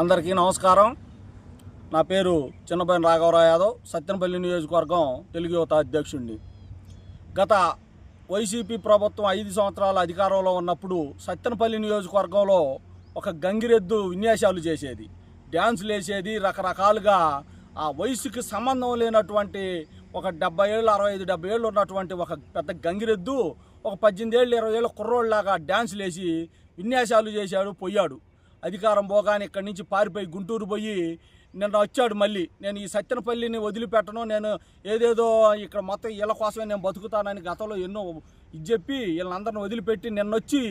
అందరికీ నమస్కారం. నా పేరు చిన్నపైన రాఘవరావు యాదవ్ సత్యనపల్లి నియోజకవర్గం తెలుగు యువత అధ్యక్షుడిని. గత వైసీపీ ప్రభుత్వం ఐదు సంవత్సరాల అధికారంలో ఉన్నప్పుడు సత్యనపల్లి నియోజకవర్గంలో ఒక గంగిరెద్దు విన్యాసాలు చేసేది. డ్యాన్సులు వేసేది రకరకాలుగా ఆ వయసుకి సంబంధం లేనటువంటి ఒక డెబ్బై ఏళ్ళు అరవై ఐదు డెబ్బై ఏళ్ళు ఉన్నటువంటి ఒక పెద్ద గంగిరెద్దు ఒక పద్దెనిమిది ఏళ్ళు ఇరవై ఏళ్ళ కుర్రోళ్ళలాగా డ్యాన్సులు వేసి విన్యాసాలు చేశాడు పోయాడు. అధికారం పోగానే ఇక్కడి నుంచి పారిపోయి గుంటూరు పోయి నిన్న వచ్చాడు మళ్ళీ. నేను ఈ సత్యనపల్లిని వదిలిపెట్టను. నేను ఏదేదో ఇక్కడ మొత్తం ఇళ్ళ కోసమే నేను బతుకుతానని గతంలో ఎన్నో ఇది చెప్పి వీళ్ళందరిని వదిలిపెట్టి నిన్న వచ్చి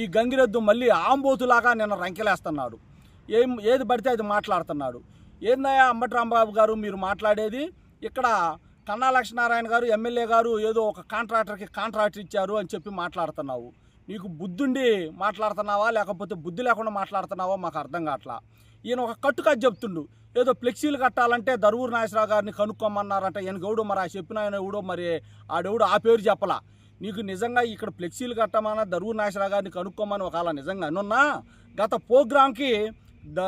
ఈ గంగిరెద్దు మళ్ళీ ఆంబోతులాగా నిన్న రంకెలేస్తున్నాడు. ఏం ఏది పడితే అది మాట్లాడుతున్నాడు. ఏందయ్యా అంబటి రాంబాబు గారు మీరు మాట్లాడేది? ఇక్కడ కన్నా లక్ష్మీనారాయణ గారు ఎమ్మెల్యే గారు ఏదో ఒక కాంట్రాక్టర్కి కాంట్రాక్ట్ ఇచ్చారు అని చెప్పి మాట్లాడుతున్నావు. నీకు బుద్ధుండి మాట్లాడుతున్నావా? లేకపోతే బుద్ధి లేకుండా మాట్లాడుతున్నావా? మాకు అర్థం కావట్లా. ఈయన ఒక కట్టుగా చెప్తుండు. ఏదో ఫ్లెక్సీలు కట్టాలంటే దరువురు నాగేశ్వరరావు గారిని కనుక్కోమన్నారంట. ఈయన గౌడు మరి ఆ చెప్పిన ఆయన ఎవడో మరి ఆడెవడు ఆ పేరు చెప్పలా. నీకు నిజంగా ఇక్కడ ఫ్లెక్సీలు కట్టమన్నా దరువూరు నాగేశ్వరరావు గారిని కనుక్కోమని ఒకవేళ నిజంగా అనున్నా గత ప్రోగ్రాంకి ద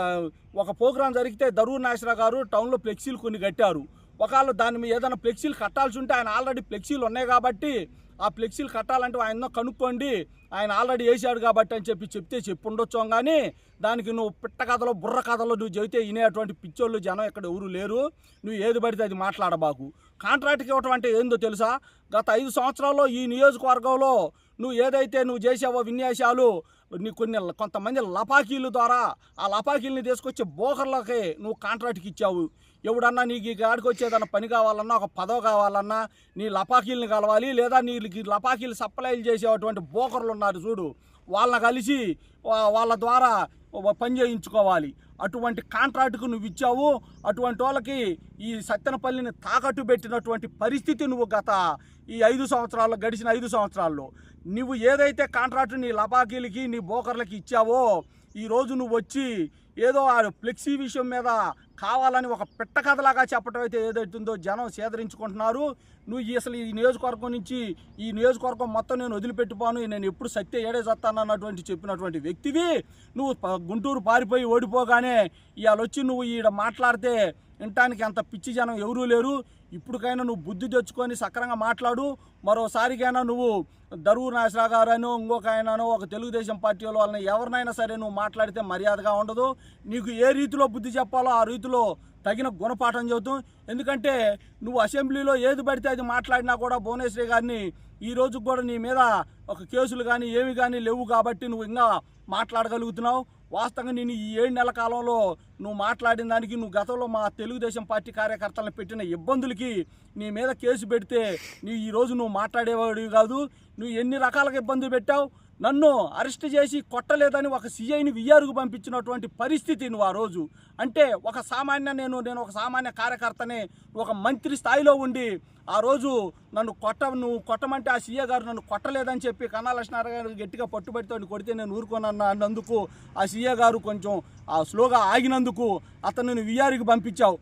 ఒక ప్రోగ్రాం జరిగితే దరూర్ నాగేశ్వరరావు గారు టౌన్లో ఫ్లెక్సీలు కొన్ని కట్టారు. ఒకవేళ దాని మీద ఏదైనా ఫ్లెక్సీలు కట్టాల్సి ఉంటే ఆయన ఆల్రెడీ ఫ్లెక్సీలు ఉన్నాయి కాబట్టి ఆ ఫ్లెక్సీలు కట్టాలంటే ఆయన కనుక్కోండి. ఆయన ఆల్రెడీ వేసాడు కాబట్టి అని చెప్పి చెప్తే చెప్పి ఉండొచ్చు కానీ దానికి నువ్వు పిట్ట కథలో బుర్ర కథలో నువ్వు చెబితే వినేటువంటి పిచ్చోళ్ళు జనం ఇక్కడ ఎవరు లేరు. నువ్వు ఏది పడితే అది మాట్లాడబాకు. కాంట్రాక్ట్కి ఇవ్వటం అంటే ఏందో తెలుసా? గత ఐదు సంవత్సరాల్లో ఈ నియోజకవర్గంలో నువ్వు ఏదైతే నువ్వు చేసావో విన్యాసాలు కొన్ని కొంతమంది లపాకీల ద్వారా ఆ లపాకీల్ని తీసుకొచ్చి బోకర్లకి నువ్వు కాంట్రాక్ట్కి ఇచ్చావు. ఎవడన్నా నీకు ఈ గాడికి వచ్చేదన్నా పని కావాలన్నా ఒక పదవి కావాలన్నా నీ లపాకీల్ని కలవాలి లేదా నీకు లపాకీలు సప్లైలు చేసేటువంటి బోకర్లు ఉన్నారు చూడు. వాళ్ళని కలిసి వాళ్ళ ద్వారా పని చేయించుకోవాలి. అటువంటి కాంట్రాక్ట్కు నువ్వు ఇచ్చావు. అటువంటి వాళ్ళకి ఈ సత్తెనపల్లిని తాకట్టు పెట్టినటువంటి పరిస్థితి నువ్వు గత ఈ ఐదు సంవత్సరాల్లో గడిచిన ఐదు సంవత్సరాల్లో. నువ్వు ఏదైతే కాంట్రాక్ట్ నీ లపాకీలకి నీ బోకర్లకి ఇచ్చావో ఈరోజు నువ్వు వచ్చి ఏదో ఆ ఫ్లెక్సీ విషయం మీద కావాలని ఒక పిట్ట కథలాగా చెప్పడం అయితే ఏదైతుందో జనం సేదరించుకుంటున్నారు. నువ్వు అసలు ఈ నియోజకవర్గం నుంచి ఈ నియోజకవర్గం మొత్తం నేను వదిలిపెట్టుపోను నేను ఎప్పుడు సత్య ఏడే అన్నటువంటి చెప్పినటువంటి వ్యక్తివి. నువ్వు గుంటూరు పారిపోయి ఓడిపోగానే ఇవాళ వచ్చి నువ్వు ఈడ మాట్లాడితే వినటానికి అంత పిచ్చి జనం ఎవరూ లేరు. ఇప్పటికైనా నువ్వు బుద్ధి తెచ్చుకొని సక్రంగా మాట్లాడు. మరోసారికైనా నువ్వు దరువు నాగేశ్వరరావు గారనో ఇంకొక ఆయననో ఒక తెలుగుదేశం పార్టీ వాళ్ళని ఎవరినైనా సరే నువ్వు మాట్లాడితే మర్యాదగా ఉండదు. నీకు ఏ రీతిలో బుద్ధి చెప్పాలో ఆ రీతిలో తగిన గుణపాఠం చెబుతాం ఎందుకంటే నువ్వు అసెంబ్లీలో ఏది పడితే అది మాట్లాడినా కూడా భువనేశ్వరి గారిని ఈ రోజు కూడా నీ మీద ఒక కేసులు కానీ ఏమి కానీ లేవు కాబట్టి నువ్వు ఇంకా మాట్లాడగలుగుతున్నావు. వాస్తవంగా నేను ఈ ఏడు నెలల కాలంలో నువ్వు మాట్లాడిన దానికి నువ్వు గతంలో మా తెలుగుదేశం పార్టీ కార్యకర్తలను పెట్టిన ఇబ్బందులకి నీ మీద కేసు పెడితే నీ ఈరోజు నువ్వు మాట్లాడేవాడు కాదు. నువ్వు ఎన్ని రకాలుగా ఇబ్బందులు పెట్టావు? నన్ను అరెస్ట్ చేసి కొట్టలేదని ఒక సీఐని విఆర్కు పంపించినటువంటి పరిస్థితి నువ్వు ఆ రోజు. అంటే ఒక సామాన్య నేను నేను ఒక సామాన్య కార్యకర్తనే ఒక మంత్రి స్థాయిలో ఉండి ఆ రోజు నన్ను కొట్ట నువ్వు కొట్టమంటే ఆ సీఏ గారు నన్ను కొట్టలేదని చెప్పి కన్నా లక్ష్మీనారాయణ గారు గట్టిగా పట్టుబడితో కొడితే నేను ఊరుకోనన్నా అన్నందుకు ఆ సీఏ గారు కొంచెం ఆ స్లోగా ఆగినందుకు అతను విఆర్కి పంపించావు.